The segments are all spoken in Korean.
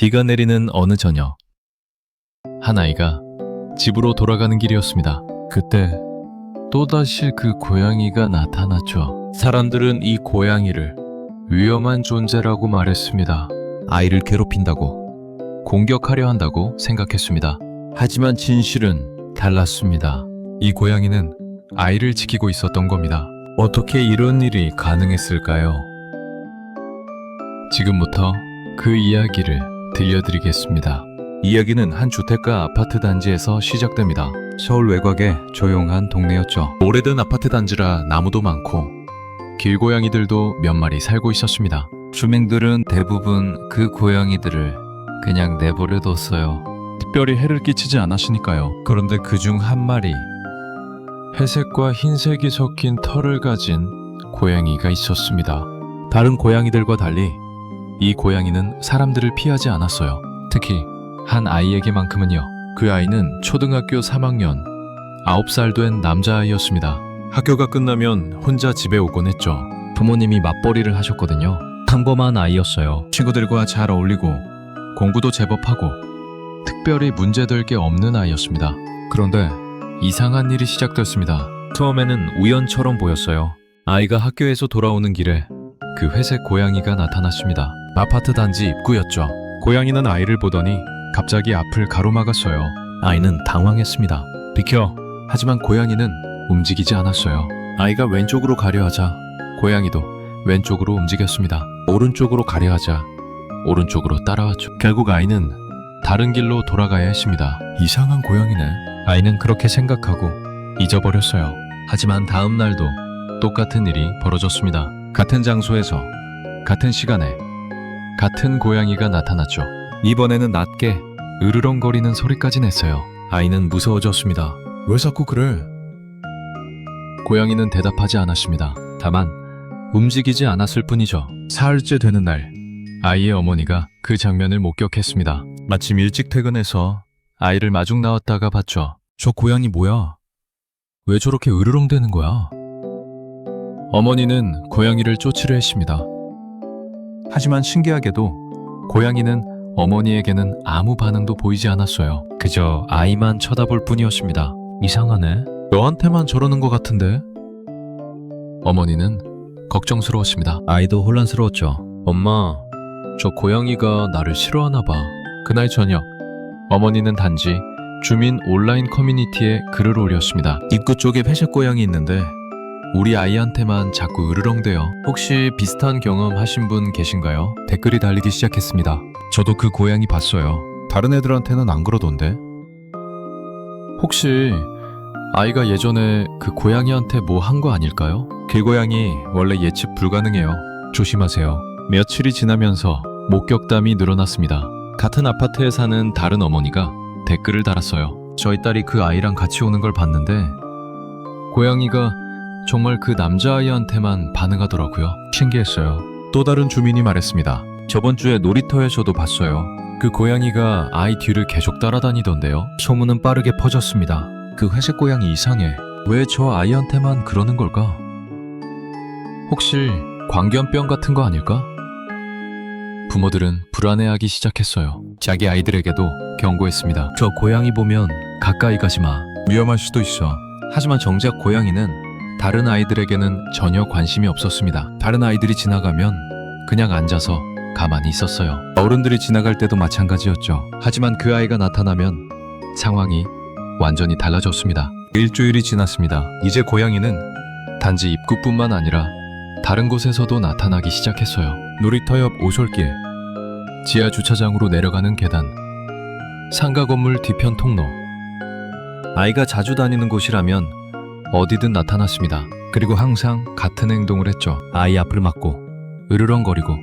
비가 내리는 어느 저녁 한 아이가 집으로 돌아가는 길이었습니다. 그때 또다시 그 고양이가 나타났죠. 사람들은 이 고양이를 위험한 존재라고 말했습니다. 아이를 괴롭힌다고 공격하려 한다고 생각했습니다. 하지만 진실은 달랐습니다. 이 고양이는 아이를 지키고 있었던 겁니다. 어떻게 이런 일이 가능했을까요? 지금부터 그 이야기를 들려드리겠습니다. 이야기는 한 주택가 아파트 단지에서 시작됩니다. 서울 외곽의 조용한 동네였죠. 오래된 아파트 단지라 나무도 많고 길고양이들도 몇 마리 살고 있었습니다. 주민들은 대부분 그 고양이들을 그냥 내버려 뒀어요. 특별히 해를 끼치지 않았으니까요. 그런데 그 중 한 마리 회색과 흰색이 섞인 털을 가진 고양이가 있었습니다. 다른 고양이들과 달리 이 고양이는 사람들을 피하지 않았어요. 특히 한 아이에게만큼은요. 그 아이는 초등학교 3학년 9살 된 남자아이였습니다. 학교가 끝나면 혼자 집에 오곤 했죠. 부모님이 맞벌이를 하셨거든요. 평범한 아이였어요. 친구들과 잘 어울리고 공부도 제법 하고 특별히 문제될 게 없는 아이였습니다. 그런데 이상한 일이 시작됐습니다. 처음에는 우연처럼 보였어요. 아이가 학교에서 돌아오는 길에 그 회색 고양이가 나타났습니다. 아파트 단지 입구였죠. 고양이는 아이를 보더니 갑자기 앞을 가로막았어요. 아이는 당황했습니다. 비켜. 하지만 고양이는 움직이지 않았어요. 아이가 왼쪽으로 가려 하자 고양이도 왼쪽으로 움직였습니다. 오른쪽으로 가려 하자 오른쪽으로 따라왔죠. 결국 아이는 다른 길로 돌아가야 했습니다. 이상한 고양이네. 아이는 그렇게 생각하고 잊어버렸어요. 하지만 다음 날도 똑같은 일이 벌어졌습니다. 같은 장소에서 같은 시간에 같은 고양이가 나타났죠. 이번에는 낮게 으르렁거리는 소리까지 냈어요. 아이는 무서워졌습니다. 왜 자꾸 그래? 고양이는 대답하지 않았습니다. 다만 움직이지 않았을 뿐이죠. 사흘째 되는 날, 아이의 어머니가 그 장면을 목격했습니다. 마침 일찍 퇴근해서 아이를 마중 나왔다가 봤죠. 저 고양이 뭐야? 왜 저렇게 으르렁대는 거야? 어머니는 고양이를 쫓으려 했습니다. 하지만 신기하게도 고양이는 어머니에게는 아무 반응도 보이지 않았어요. 그저 아이만 쳐다볼 뿐이었습니다. 이상하네. 너한테만 저러는 것 같은데? 어머니는 걱정스러웠습니다. 아이도 혼란스러웠죠. 엄마, 저 고양이가 나를 싫어하나 봐. 그날 저녁, 어머니는 단지 주민 온라인 커뮤니티에 글을 올렸습니다. 입구 쪽에 회색 고양이 있는데 우리 아이한테만 자꾸 으르렁대요. 혹시 비슷한 경험 하신 분 계신가요? 댓글이 달리기 시작했습니다. 저도 그 고양이 봤어요. 다른 애들한테는 안 그러던데. 혹시 아이가 예전에 그 고양이한테 뭐 한 거 아닐까요? 길고양이 원래 예측 불가능해요. 조심하세요. 며칠이 지나면서 목격담이 늘어났습니다. 같은 아파트에 사는 다른 어머니가 댓글을 달았어요. 저희 딸이 그 아이랑 같이 오는 걸 봤는데 고양이가 정말 그 남자아이한테만 반응하더라고요. 신기했어요. 또 다른 주민이 말했습니다. 저번 주에 놀이터에서도 봤어요. 그 고양이가 아이 뒤를 계속 따라다니던데요. 소문은 빠르게 퍼졌습니다. 그 회색 고양이 이상해. 왜 저 아이한테만 그러는 걸까? 혹시 광견병 같은 거 아닐까? 부모들은 불안해하기 시작했어요. 자기 아이들에게도 경고했습니다. 저 고양이 보면 가까이 가지 마. 위험할 수도 있어. 하지만 정작 고양이는 다른 아이들에게는 전혀 관심이 없었습니다. 다른 아이들이 지나가면 그냥 앉아서 가만히 있었어요. 어른들이 지나갈 때도 마찬가지였죠. 하지만 그 아이가 나타나면 상황이 완전히 달라졌습니다. 일주일이 지났습니다. 이제 고양이는 단지 입구뿐만 아니라 다른 곳에서도 나타나기 시작했어요. 놀이터 옆 오솔길, 지하 주차장으로 내려가는 계단, 상가 건물 뒤편 통로. 아이가 자주 다니는 곳이라면 어디든 나타났습니다. 그리고 항상 같은 행동을 했죠. 아이 앞을 막고 으르렁거리고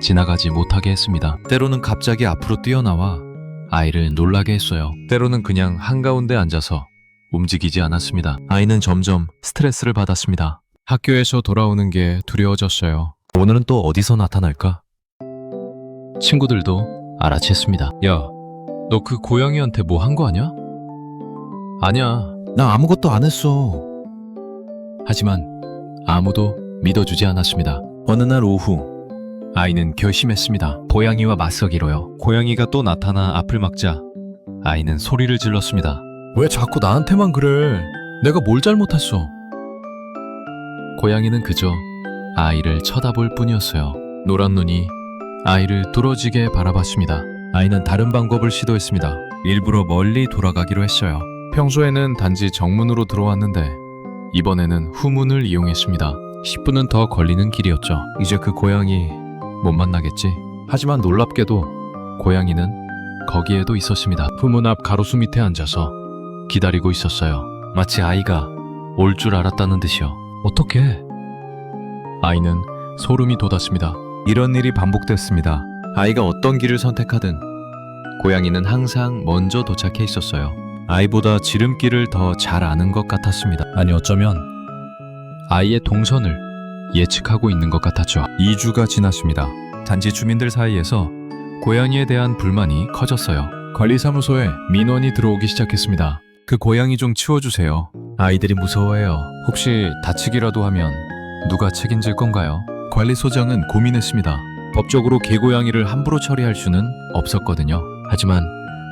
지나가지 못하게 했습니다. 때로는 갑자기 앞으로 뛰어나와 아이를 놀라게 했어요. 때로는 그냥 한가운데 앉아서 움직이지 않았습니다. 아이는 점점 스트레스를 받았습니다. 학교에서 돌아오는 게 두려워졌어요. 오늘은 또 어디서 나타날까? 친구들도 알아챘습니다. 야, 너 그 고양이한테 뭐 한 거 아니야? 아니야. 나 아무것도 안 했어. 하지만 아무도 믿어주지 않았습니다. 어느 날 오후, 아이는 결심했습니다. 고양이와 맞서기로요. 고양이가 또 나타나 앞을 막자 아이는 소리를 질렀습니다. 왜 자꾸 나한테만 그래? 내가 뭘 잘못했어? 고양이는 그저 아이를 쳐다볼 뿐이었어요. 노란 눈이 아이를 뚫어지게 바라봤습니다. 아이는 다른 방법을 시도했습니다. 일부러 멀리 돌아가기로 했어요. 평소에는 단지 정문으로 들어왔는데 이번에는 후문을 이용했습니다. 10분은 더 걸리는 길이었죠. 이제 그 고양이 못 만나겠지. 하지만 놀랍게도 고양이는 거기에도 있었습니다. 후문 앞 가로수 밑에 앉아서 기다리고 있었어요. 마치 아이가 올 줄 알았다는 듯이요. 어떻게? 아이는 소름이 돋았습니다. 이런 일이 반복됐습니다. 아이가 어떤 길을 선택하든 고양이는 항상 먼저 도착해 있었어요. 아이보다 지름길을 더 잘 아는 것 같았습니다. 아니 어쩌면 아이의 동선을 예측하고 있는 것 같았죠. 2주가 지났습니다. 단지 주민들 사이에서 고양이에 대한 불만이 커졌어요. 관리사무소에 민원이 들어오기 시작했습니다. 그 고양이 좀 치워주세요. 아이들이 무서워해요. 혹시 다치기라도 하면 누가 책임질 건가요? 관리소장은 고민했습니다. 법적으로 개고양이를 함부로 처리할 수는 없었거든요. 하지만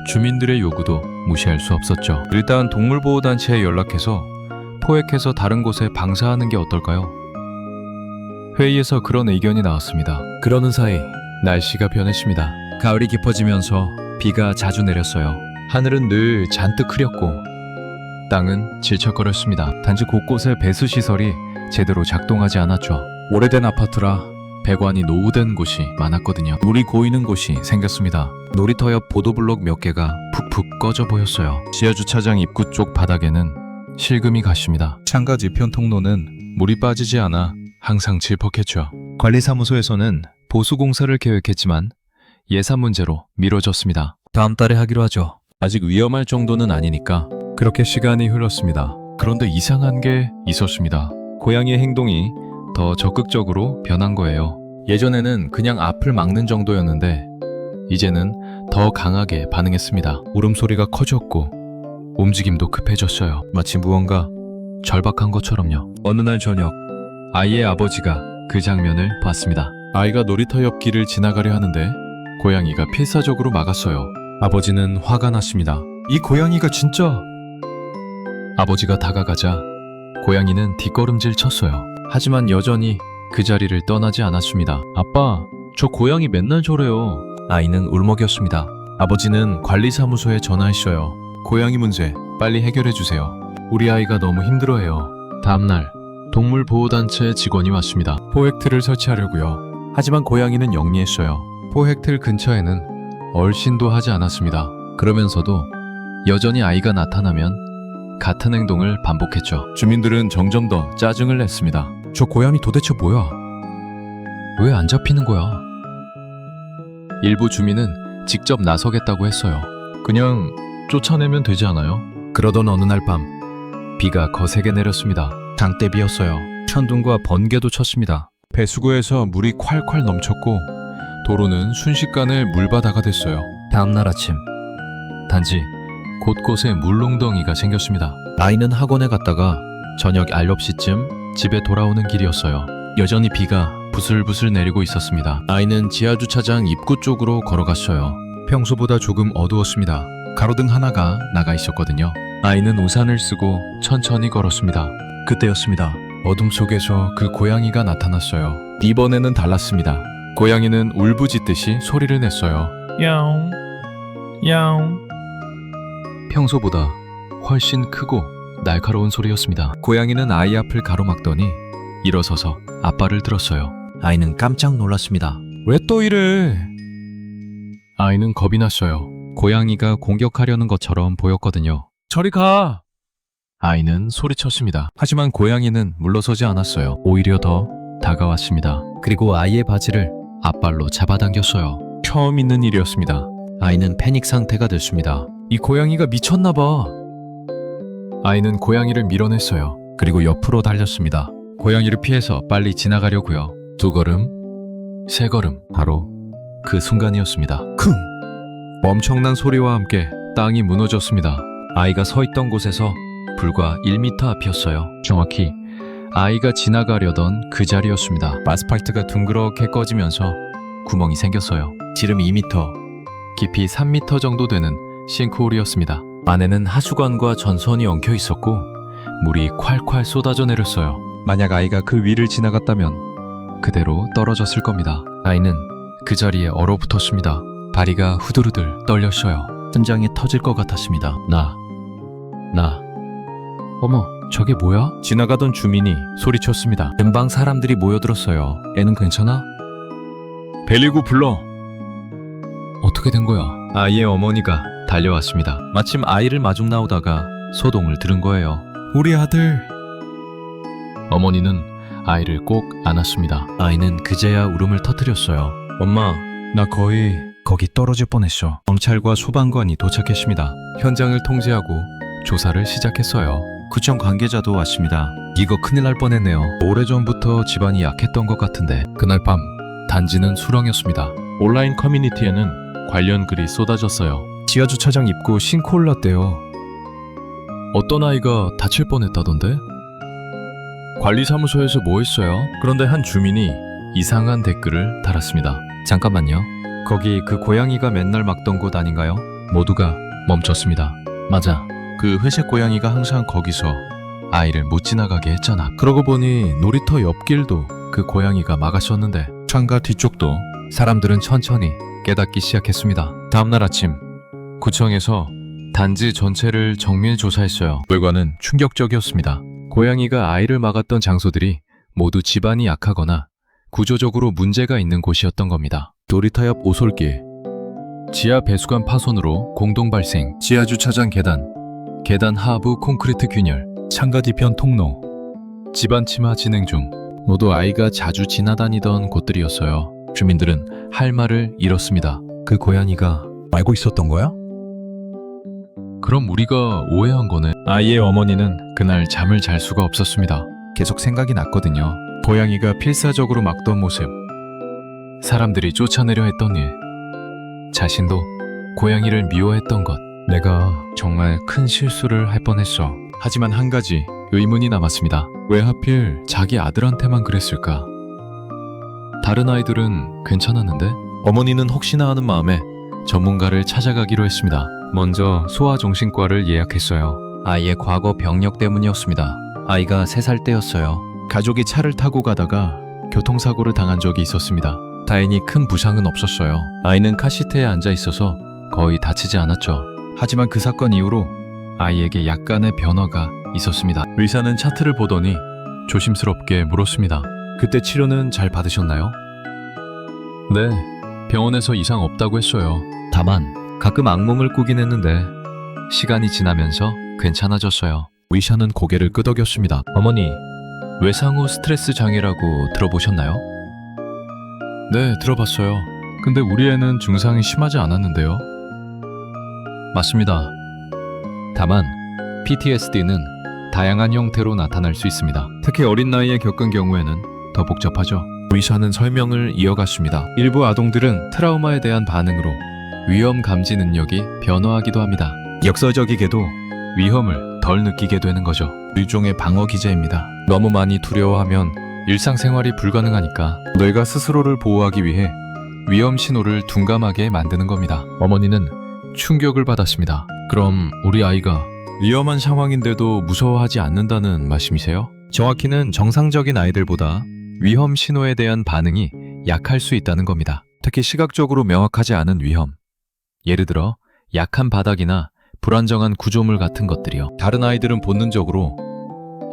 주민들의 요구도 무시할 수 없었죠. 일단 동물보호단체에 연락해서 포획해서 다른 곳에 방사하는 게 어떨까요? 회의에서 그런 의견이 나왔습니다. 그러는 사이 날씨가 변했습니다. 가을이 깊어지면서 비가 자주 내렸어요. 하늘은 늘 잔뜩 흐렸고 땅은 질척거렸습니다. 단지 곳곳에 배수 시설이 제대로 작동하지 않았죠. 오래된 아파트라 배관이 노후된 곳이 많았거든요. 물이 고이는 곳이 생겼습니다. 놀이터 옆 보도블록 몇 개가 푹푹 꺼져 보였어요. 지하주차장 입구 쪽 바닥에는 실금이 갔습니다. 창가 뒤편 통로는 물이 빠지지 않아 항상 질퍽했죠. 관리사무소에서는 보수공사를 계획했지만 예산 문제로 미뤄졌습니다. 다음 달에 하기로 하죠. 아직 위험할 정도는 아니니까 그렇게 시간이 흘렀습니다. 그런데 이상한 게 있었습니다. 고양이의 행동이 더 적극적으로 변한 거예요. 예전에는 그냥 앞을 막는 정도였는데 이제는 더 강하게 반응했습니다. 울음소리가 커졌고 움직임도 급해졌어요. 마치 무언가 절박한 것처럼요. 어느 날 저녁 아이의 아버지가 그 장면을 봤습니다. 아이가 놀이터 옆 길을 지나가려 하는데 고양이가 필사적으로 막았어요. 아버지는 화가 났습니다. 이 고양이가 진짜 아버지가 다가가자 고양이는 뒷걸음질 쳤어요. 하지만 여전히 그 자리를 떠나지 않았습니다. 아빠, 저 고양이 맨날 저래요. 아이는 울먹였습니다. 아버지는 관리사무소에 전화했어요. 고양이 문제 빨리 해결해 주세요. 우리 아이가 너무 힘들어해요. 다음날 동물 보호단체 직원이 왔습니다. 포획틀을 설치하려고요. 하지만 고양이는 영리했어요. 포획틀 근처에는 얼씬도 하지 않았습니다. 그러면서도 여전히 아이가 나타나면 같은 행동을 반복했죠. 주민들은 점점 더 짜증을 냈습니다. 저 고양이 도대체 뭐야? 왜 안 잡히는 거야? 일부 주민은 직접 나서겠다고 했어요. 그냥 쫓아내면 되지 않아요? 그러던 어느 날 밤 비가 거세게 내렸습니다. 장대비였어요. 천둥과 번개도 쳤습니다. 배수구에서 물이 콸콸 넘쳤고 도로는 순식간에 물바다가 됐어요. 다음 날 아침 단지 곳곳에 물롱덩이가 생겼습니다. 아이는 학원에 갔다가 저녁 9시쯤 집에 돌아오는 길이었어요. 여전히 비가 부슬부슬 내리고 있었습니다. 아이는 지하 주차장 입구 쪽으로 걸어갔어요. 평소보다 조금 어두웠습니다. 가로등 하나가 나가 있었거든요. 아이는 우산을 쓰고 천천히 걸었습니다. 그때였습니다. 어둠 속에서 그 고양이가 나타났어요. 이번에는 달랐습니다. 고양이는 울부짖듯이 소리를 냈어요. 야옹 야옹 평소보다 훨씬 크고 날카로운 소리였습니다. 고양이는 아이 앞을 가로막더니 일어서서 아빠를 들었어요. 아이는 깜짝 놀랐습니다. 왜 또 이래? 아이는 겁이 났어요. 고양이가 공격하려는 것처럼 보였거든요. 저리 가! 아이는 소리쳤습니다. 하지만 고양이는 물러서지 않았어요. 오히려 더 다가왔습니다. 그리고 아이의 바지를 앞발로 잡아당겼어요. 처음 있는 일이었습니다. 아이는 패닉 상태가 됐습니다. 이 고양이가 미쳤나 봐. 아이는 고양이를 밀어냈어요. 그리고 옆으로 달렸습니다. 고양이를 피해서 빨리 지나가려고요. 두 걸음, 세 걸음, 바로 그 순간이었습니다. 쿵! 엄청난 소리와 함께 땅이 무너졌습니다. 아이가 서 있던 곳에서 불과 1m 앞이었어요. 정확히 아이가 지나가려던 그 자리였습니다. 아스팔트가 둥그렇게 꺼지면서 구멍이 생겼어요. 지름 2m, 깊이 3m 정도 되는 싱크홀이었습니다. 안에는 하수관과 전선이 엉켜 있었고 물이 콸콸 쏟아져 내렸어요. 만약 아이가 그 위를 지나갔다면 그대로 떨어졌을 겁니다. 아이는 그 자리에 얼어붙었습니다. 다리가 후들후들 떨렸어요. 심장이 터질 것 같았습니다. 나, 나. 어머, 저게 뭐야? 지나가던 주민이 소리쳤습니다. 금방 사람들이 모여들었어요. 애는 괜찮아? 벨리고 불러. 어떻게 된 거야? 아이의 어머니가 달려왔습니다. 마침 아이를 마중 나오다가 소동을 들은 거예요. 우리 아들. 어머니는 아이를 꼭 안았습니다. 아이는 그제야 울음을 터뜨렸어요. 엄마, 나 거의 거기 떨어질 뻔했어. 경찰과 소방관이 도착했습니다. 현장을 통제하고 조사를 시작했어요. 구청 관계자도 왔습니다. 이거 큰일 날 뻔했네요. 오래전부터 집안이 약했던 것 같은데 그날 밤 단지는 수렁이었습니다. 온라인 커뮤니티에는 관련 글이 쏟아졌어요. 지하 주차장 입구 싱크홀 났대요. 어떤 아이가 다칠 뻔했다던데? 관리사무소에서 뭐 했어요? 그런데 한 주민이 이상한 댓글을 달았습니다. 잠깐만요. 거기 그 고양이가 맨날 막던 곳 아닌가요? 모두가 멈췄습니다. 맞아. 그 회색 고양이가 항상 거기서 아이를 못 지나가게 했잖아. 그러고 보니 놀이터 옆길도 그 고양이가 막았었는데 창가 뒤쪽도 사람들은 천천히 깨닫기 시작했습니다. 다음날 아침 구청에서 단지 전체를 정밀 조사했어요. 결과는 충격적이었습니다. 고양이가 아이를 막았던 장소들이 모두 집안이 약하거나 구조적으로 문제가 있는 곳이었던 겁니다. 놀이터 옆 오솔길, 지하 배수관 파손으로 공동 발생, 지하 주차장 계단, 계단 하부 콘크리트 균열, 창가 뒤편 통로, 집안 침하 진행 중 모두 아이가 자주 지나다니던 곳들이었어요. 주민들은 할 말을 잃었습니다. 그 고양이가 알고 있었던 거야? 그럼 우리가 오해한 거네. 아이의 어머니는 그날 잠을 잘 수가 없었습니다. 계속 생각이 났거든요. 고양이가 필사적으로 막던 모습, 사람들이 쫓아내려 했던 일, 자신도 고양이를 미워했던 것. 내가 정말 큰 실수를 할 뻔했어. 하지만 한 가지 의문이 남았습니다. 왜 하필 자기 아들한테만 그랬을까? 다른 아이들은 괜찮았는데? 어머니는 혹시나 하는 마음에 전문가를 찾아가기로 했습니다. 먼저 소아정신과를 예약했어요. 아이의 과거 병력 때문이었습니다. 아이가 3살 때였어요. 가족이 차를 타고 가다가 교통사고를 당한 적이 있었습니다. 다행히 큰 부상은 없었어요. 아이는 카시트에 앉아 있어서 거의 다치지 않았죠. 하지만 그 사건 이후로 아이에게 약간의 변화가 있었습니다. 의사는 차트를 보더니 조심스럽게 물었습니다. 그때 치료는 잘 받으셨나요? 네, 병원에서 이상 없다고 했어요. 다만 가끔 악몽을 꾸긴 했는데 시간이 지나면서 괜찮아졌어요. 의사는 고개를 끄덕였습니다. 어머니, 외상후 스트레스 장애라고 들어보셨나요? 네, 들어봤어요. 근데 우리 애는 증상이 심하지 않았는데요. 맞습니다. 다만 PTSD는 다양한 형태로 나타날 수 있습니다. 특히 어린 나이에 겪은 경우에는 더 복잡하죠. 의사는 설명을 이어갔습니다. 일부 아동들은 트라우마에 대한 반응으로 위험 감지 능력이 변화하기도 합니다. 역사적이게도 위험을 덜 느끼게 되는 거죠. 일종의 방어 기제입니다. 너무 많이 두려워하면 일상생활이 불가능하니까 뇌가 스스로를 보호하기 위해 위험 신호를 둔감하게 만드는 겁니다. 어머니는 충격을 받았습니다. 그럼 우리 아이가 위험한 상황인데도 무서워하지 않는다는 말씀이세요? 정확히는 정상적인 아이들보다 위험 신호에 대한 반응이 약할 수 있다는 겁니다. 특히 시각적으로 명확하지 않은 위험. 예를 들어 약한 바닥이나 불안정한 구조물 같은 것들이요. 다른 아이들은 본능적으로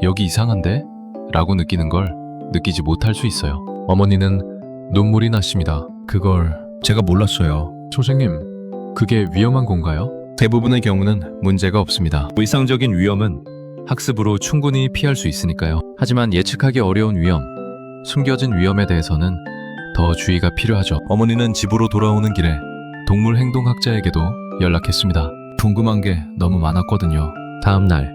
여기 이상한데? 라고 느끼는 걸 느끼지 못할 수 있어요. 어머니는 눈물이 났습니다. 그걸 제가 몰랐어요. 선생님, 그게 위험한 건가요? 대부분의 경우는 문제가 없습니다. 의상적인 위험은 학습으로 충분히 피할 수 있으니까요. 하지만 예측하기 어려운 위험, 숨겨진 위험에 대해서는 더 주의가 필요하죠. 어머니는 집으로 돌아오는 길에 동물 행동학자에게도 연락했습니다. 궁금한 게 너무 많았거든요. 다음 날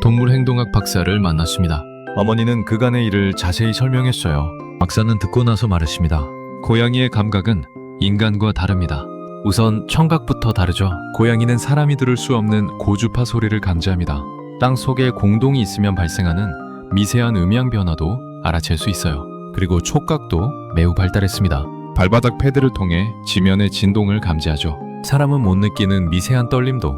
동물 행동학 박사를 만났습니다. 어머니는 그간의 일을 자세히 설명했어요. 박사는 듣고 나서 말했습니다. 고양이의 감각은 인간과 다릅니다. 우선 청각부터 다르죠. 고양이는 사람이 들을 수 없는 고주파 소리를 감지합니다. 땅 속에 공동이 있으면 발생하는 미세한 음향 변화도 알아챌 수 있어요. 그리고 촉각도 매우 발달했습니다. 발바닥 패드를 통해 지면의 진동을 감지하죠. 사람은 못 느끼는 미세한 떨림도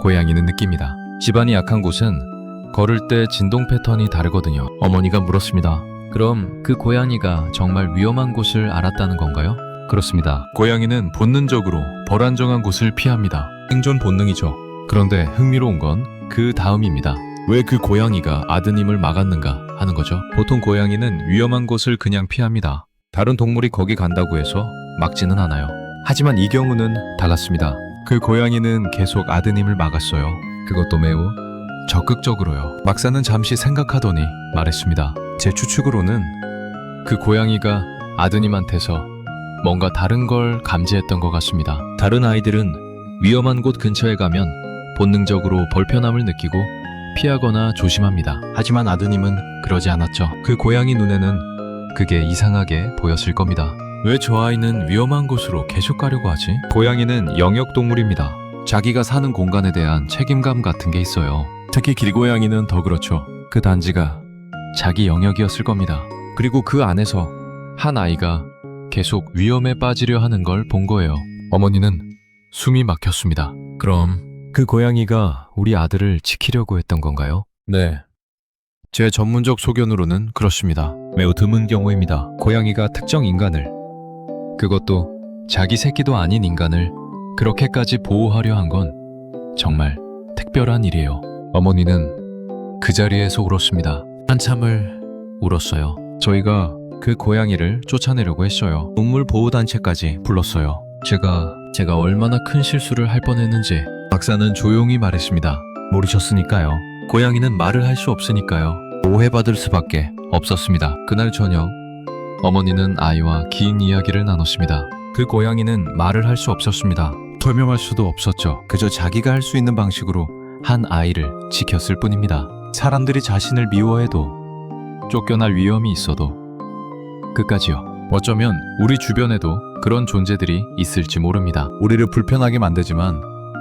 고양이는 느낍니다. 집안이 약한 곳은 걸을 때 진동 패턴이 다르거든요. 어머니가 물었습니다. 그럼 그 고양이가 정말 위험한 곳을 알았다는 건가요? 그렇습니다. 고양이는 본능적으로 불안정한 곳을 피합니다. 생존 본능이죠. 그런데 흥미로운 건 그 다음입니다. 왜 그 고양이가 아드님을 막았는가 하는 거죠. 보통 고양이는 위험한 곳을 그냥 피합니다. 다른 동물이 거기 간다고 해서 막지는 않아요. 하지만 이 경우는 달랐습니다. 그 고양이는 계속 아드님을 막았어요. 그것도 매우 적극적으로요. 막사는 잠시 생각하더니 말했습니다. 제 추측으로는 그 고양이가 아드님한테서 뭔가 다른 걸 감지했던 것 같습니다. 다른 아이들은 위험한 곳 근처에 가면 본능적으로 벌편함을 느끼고 피하거나 조심합니다. 하지만 아드님은 그러지 않았죠. 그 고양이 눈에는 그게 이상하게 보였을 겁니다. 왜 저 아이는 위험한 곳으로 계속 가려고 하지? 고양이는 영역 동물입니다. 자기가 사는 공간에 대한 책임감 같은 게 있어요. 특히 길고양이는 더 그렇죠. 그 단지가 자기 영역이었을 겁니다. 그리고 그 안에서 한 아이가 계속 위험에 빠지려 하는 걸 본 거예요. 어머니는 숨이 막혔습니다. 그럼 그 고양이가 우리 아들을 지키려고 했던 건가요? 네. 제 전문적 소견으로는 그렇습니다. 매우 드문 경우입니다. 고양이가 특정 인간을 그것도 자기 새끼도 아닌 인간을 그렇게까지 보호하려 한 건 정말 특별한 일이에요. 어머니는 그 자리에서 울었습니다. 한참을 울었어요. 저희가 그 고양이를 쫓아내려고 했어요. 동물 보호 단체까지 불렀어요. 제가 제가 얼마나 큰 실수를 할 뻔했는지 박사는 조용히 말했습니다. 모르셨으니까요. 고양이는 말을 할 수 없으니까요. 오해받을 수밖에 없었습니다. 그날 저녁 어머니는 아이와 긴 이야기를 나눴습니다. 그 고양이는 말을 할 수 없었습니다. 설명할 수도 없었죠. 그저 자기가 할 수 있는 방식으로 한 아이를 지켰을 뿐입니다. 사람들이 자신을 미워해도 쫓겨날 위험이 있어도 끝까지요. 어쩌면 우리 주변에도 그런 존재들이 있을지 모릅니다. 우리를 불편하게 만들지만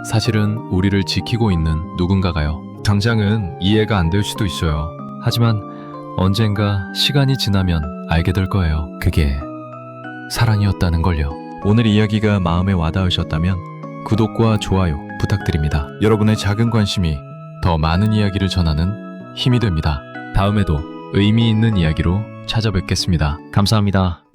사실은 우리를 지키고 있는 누군가가요. 당장은 이해가 안 될 수도 있어요. 하지만 언젠가 시간이 지나면 알게 될 거예요. 그게 사랑이었다는 걸요. 오늘 이야기가 마음에 와닿으셨다면 구독과 좋아요 부탁드립니다. 여러분의 작은 관심이 더 많은 이야기를 전하는 힘이 됩니다. 다음에도 의미 있는 이야기로 찾아뵙겠습니다. 감사합니다.